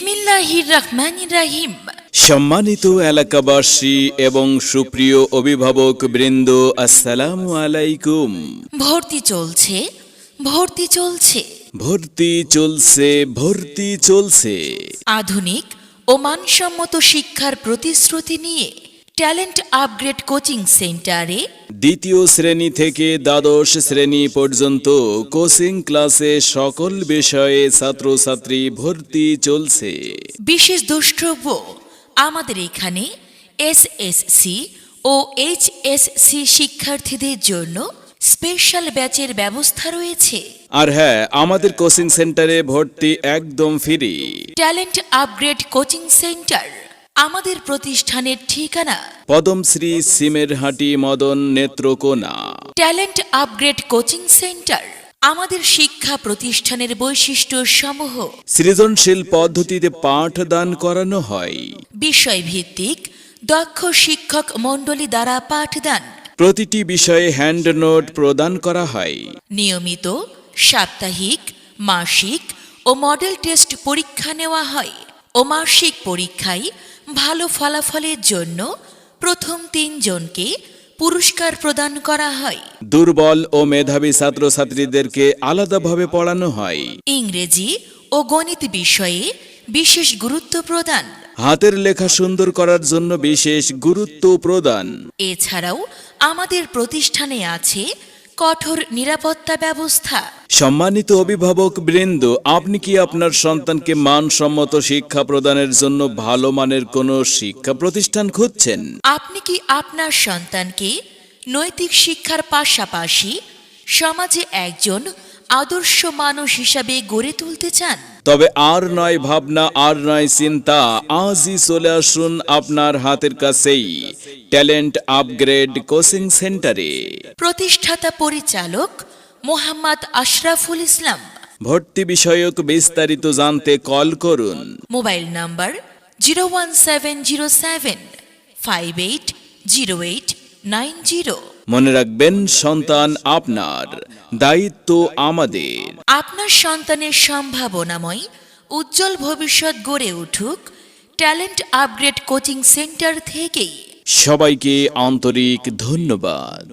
বিসমিল্লাহির রহমানির রাহিম। সম্মানিত এলাকাবাসী এবং সুপ্রিয় অভিভাবক বৃন্দ আসসালাম আলাইকুম। ভর্তি চলছে ভর্তি চলছে। ভর্তি চলছে ভর্তি চলছে। আধুনিক ও মানসম্মত শিক্ষার প্রতিশ্রুতি নিয়ে ট্যালেন্ট আপগ্রেড কোচিং সেন্টারে দ্বিতীয় শ্রেণি থেকে দ্বাদশ শ্রেণি পর্যন্ত কোচিং ক্লাসে সকল বিষয়ে ছাত্রছাত্রী ভর্তি চলছে। বিশেষ দ্রষ্টব্য আমাদের এখানে এসএসসি ও এইচএসসি শিক্ষার্থীদের জন্য স্পেশাল ব্যাচের ব্যবস্থা রয়েছে। আর হ্যাঁ আমাদের কোচিং সেন্টারে ভর্তি একদম free. Talent Upgrade Coaching Centre আমাদের প্রতিষ্ঠানের ঠিকানা। পদমশ্রী সিমের হাটি Madan Netrokona. Talent Upgrade Coaching Centre আমাদের শিক্ষা প্রতিষ্ঠানের বৈশিষ্ট্য সমূহ সৃজনশীল পদ্ধতিতে পাঠদান করানো হয়। বিষয়ভিত্তিক দক্ষ শিক্ষক মণ্ডলী দ্বারা পাঠদান। প্রতিটি বিষয়ে হ্যান্ড নোট প্রদান করা হয়। নিয়মিত সাপ্তাহিক মাসিক ও মডেল টেস্ট পরীক্ষা নেওয়া হয়। ও মাসিক পরীক্ষায় ভালো ফলাফলের জন্য প্রথম তিনজনকে পুরস্কার প্রদান করা হয়। দুর্বল ও মেধাবী ছাত্রছাত্রীদেরকে আলাদাভাবে পড়ানো হয়। ইংরেজি ও গণিত বিষয়ে বিশেষ গুরুত্ব প্রদান। হাতের লেখা সুন্দর করার জন্য বিশেষ গুরুত্ব প্রদান। এছাড়াও আমাদের প্রতিষ্ঠানে আছে কঠোর নিরাপত্তা ব্যবস্থা। সম্মানিত অভিভাবক বৃন্দ আপনি কি আপনার সন্তানকে মানসম্মত শিক্ষা প্রদানের জন্য ভালো মানের কোনো শিক্ষা প্রতিষ্ঠান খুঁজছেন? আপনি কি আপনার সন্তানকে নৈতিক শিক্ষার পাশাপাশি সমাজে একজন আদর্শ মানুষ হিসাবে গড়ে তুলতে চান? তবে আর নয় ভাবনা আর নয় চিন্তা আজই চলে আসুন আপনার হাতের কাছেই ট্যালেন্ট আপগ্রেড কোচিং সেন্টারে। প্রতিষ্ঠাতা পরিচালক মোহাম্মদ আশরাফুল ইসলাম। ভর্তি বিষয়ক বিস্তারিত জানতে কল করুন। Mobile number zero one seven zero seven five eight zero eight nine zero. মনে রাখবেন সন্তান আপনার দায়িত্ব আমাদের। আপনার সন্তানের সম্ভাবনাময় উজ্জ্বল ভবিষ্যৎ গড়ে উঠুক ট্যালেন্ট আপগ্রেড কোচিং সেন্টার থেকেই। সবাইকে আন্তরিক ধন্যবাদ।